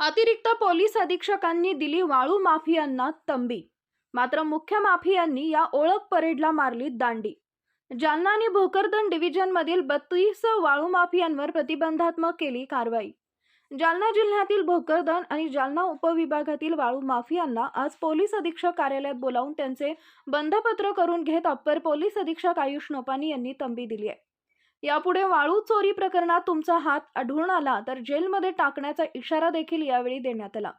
अतिरिक्त पोलीस अधीक्षकांनी दिली वाळू माफियांना तंबी. मात्र मुख्य माफियांनी या ओळख परेडला मारली दांडी. जालना आणि भोकरदन डिव्हिजनमधील बत्तीस वाळू माफियांवर प्रतिबंधात्मक केली कारवाई. जालना जिल्ह्यातील भोकरदन आणि जालना उपविभागातील वाळू माफियांना आज पोलीस अधीक्षक कार्यालयात बोलावून त्यांचे बंधपत्र करून घेत अप्पर पोलीस अधीक्षक आयुष नोपानी यांनी तंबी दिली आहे. यापुढे वाळू चोरी प्रकरणात तुमचा हात आढळून आला तर जेलमध्ये टाकण्याचा इशारा देखील यावेळी देण्यात आला.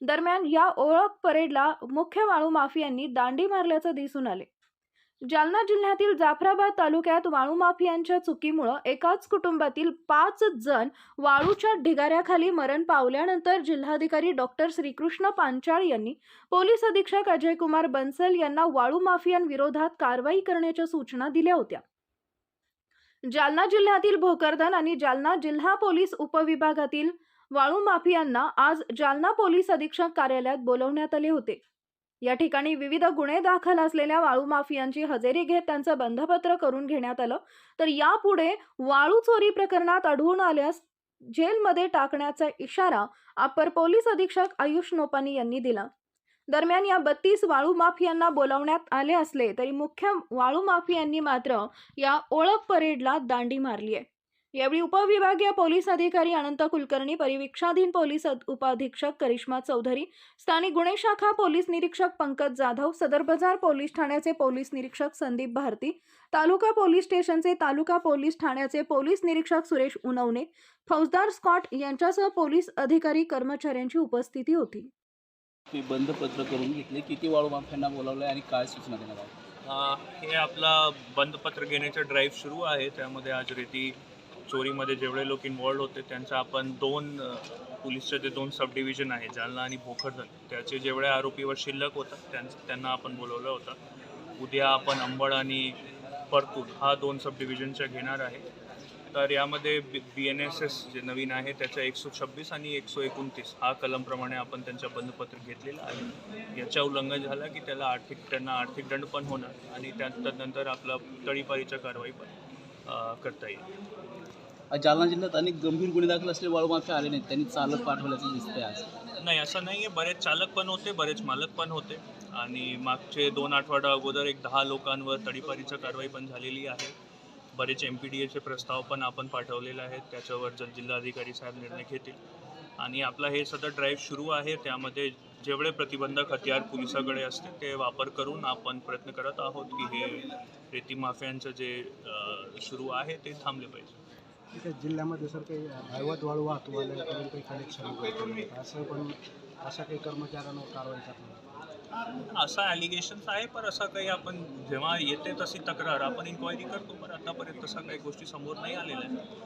दरम्यान या ओळख परेडला मुख्य वाळू माफियांनी दांडी मारल्याचं दिसून आले. जालना जिल्ह्यातील जाफराबाद तालुक्यात वाळू माफियांच्या चुकीमुळं एकाच कुटुंबातील पाच जण वाळूच्या ढिगाऱ्याखाली मरण पावल्यानंतर जिल्हाधिकारी डॉक्टर श्रीकृष्ण पांचाळ यांनी पोलीस अधीक्षक अजय कुमार बन्सल यांना वाळू माफियांविरोधात कारवाई करण्याच्या सूचना दिल्या होत्या. जालना जिल्ह्यातील भोकरदन आणि जालना जिल्हा पोलीस उपविभागातील वाळू माफियांना आज जालना पोलीस अधीक्षक कार्यालयात बोलवण्यात आले होते. या ठिकाणी विविध गुन्हे दाखल असलेल्या वाळू माफियांची हजेरी घेत त्यांचं बंधपत्र करून घेण्यात आलं. तर यापुढे वाळू चोरी प्रकरणात आढळून आल्यास जेलमध्ये टाकण्याचा इशारा अपर पोलीस अधीक्षक आयुष नोपानी यांनी दिला. दरम्यान या बत्तीस वाळू माफियांना बोलावण्यात आले असले तरी मुख्य वाळू माफियांनी मात्र या ओळख परेडला दांडी मारली आहे. यावेळी उपविभागीय पोलीस अधिकारी अनंत कुलकर्णी परिवीक्षाधीन पोलीस उपाधीक्षक करिश्मा चौधरी स्थानिक गुन्हे शाखा पोलीस निरीक्षक पंकज जाधव सदर बाजार पोलीस ठाण्याचे पोलीस निरीक्षक संदीप भारती तालुका पोलीस स्टेशनचे तालुका पोलीस ठाण्याचे पोलीस निरीक्षक सुरेश उनवणे फौजदार स्कॉट यांच्यासह पोलीस अधिकारी कर्मचाऱ्यांची उपस्थिती होती. मी बंधपत्र करून घेतले. किती वाळू माफियांना बोलावलं आहे आणि काय सूचना देण्यात आल्या हे आपला बंदपत्र घेण्याचा ड्राईव्ह सुरू आहे. त्यामध्ये आज रेती चोरीमध्ये जेवढे लोक इन्वॉल्ड होते त्यांचा आपण दोन पोलीसचे जे दोन सब डिव्हिजन आहे जालना आणि भोकरदन. त्याचे जेवढे आरोपीवर शिल्लक होतात त्यांचं त्यांना आपण बोलवलं होतं. उद्या आपण अंबड आणि परतूर हा दोन सब डिव्हिजनच्या घेणार आहे. तर यामध्ये B B N S S जे नवीन आहे त्याच्या एकशे छब्बीस आणि एकशे एकोणतीस हा कलमप्रमाणे आपण त्यांचं बंधपत्र घेतलेलं आहे. याच्या उल्लंघन झालं की त्याला आर्थिक त्यांना आर्थिक दंड पण होणार आणि त्यानंतर आपला तडीपारीच्या कारवाई पण करता येईल. जालना जिल्ह्यात अनेक गंभीर गुन्हे दाखल असलेले वाळू माफिया आले नाहीत. त्यांनी चालक पाठवल्याचं दिसतंय आज. नाही असं नाही आहे बरेच चालक पण होते बरेच मालक पण होते. आणि मागचे दोन आठवडा अगोदर एक दहा लोकांवर तडीपारीच्या कारवाई पण झालेली आहे. बरेच एम पी डी एचे प्रस्ताव पण आपण पाठवलेले आहेत. त्याच्यावर जर जिल्हाधिकारी साहेब निर्णय घेतील. आणि आपला हे सध्या ड्राईव्ह सुरू आहे. त्यामध्ये जेवढे प्रतिबंधक हत्यार पोलिसाकडे असते ते वापर करून आपण प्रयत्न करत आहोत की हे रेती माफियांचं जे सुरू आहे ते थांबले पाहिजे. ठीक आहे. जिल्ह्यामध्ये सर काही अवैध वाळू वाहतूकवाल्याकडून काही कनेक्शन असं पण अशा काही कर्मचाऱ्यांवर कारवाई करणार? असा ॲलिगेशन्स आहे पण असं काही आपण जेव्हा येते तशी तक्रार. आपण इन्क्वायरी करतो पण आतापर्यंत तसा काही गोष्टी समोर नाही आलेल्या आहेत.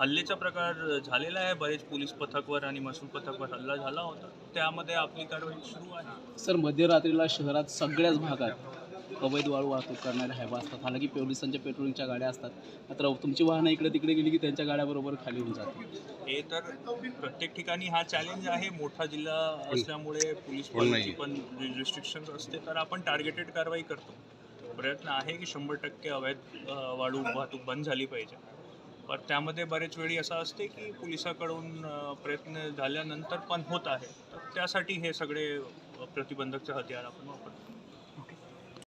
हल्लेचा प्रकार झालेला आहे. बरेच पोलीस पथकवर आणि महसूल पथकवर हल्ला झाला होता. त्यामध्ये आपली कारवाई सुरू आहे. सर मध्यरात्रीला शहरात सगळ्याच भागात अवैध वाळू वाहतूक करणारे हायबा असतात. हालाकी पोलिसांच्या पेट्रोलिंगच्या गाड्या असतात. मात्र तुमची वाहनं इकडे तिकडे गेली की त्यांच्या गाड्याबरोबर खाली होऊन जातात. हे तर प्रत्येक ठिकाणी हा चॅलेंज आहे. मोठा जिल्हा असल्यामुळे पोलीस पालीची पण रिस्ट्रिक्शन्स असते तर आपण टार्गेटेड कारवाई करतो. प्रयत्न आहे की शंभर टक्के अवैध वाळू वाहतूक बंद झाली पाहिजे. पण त्यामध्ये बरेच वेळी असं असते की पोलिसाकडून प्रयत्न झाल्यानंतर पण होत आहे. तर त्यासाठी हे सगळे प्रतिबंधकचे हत्यार आपण वापरतो.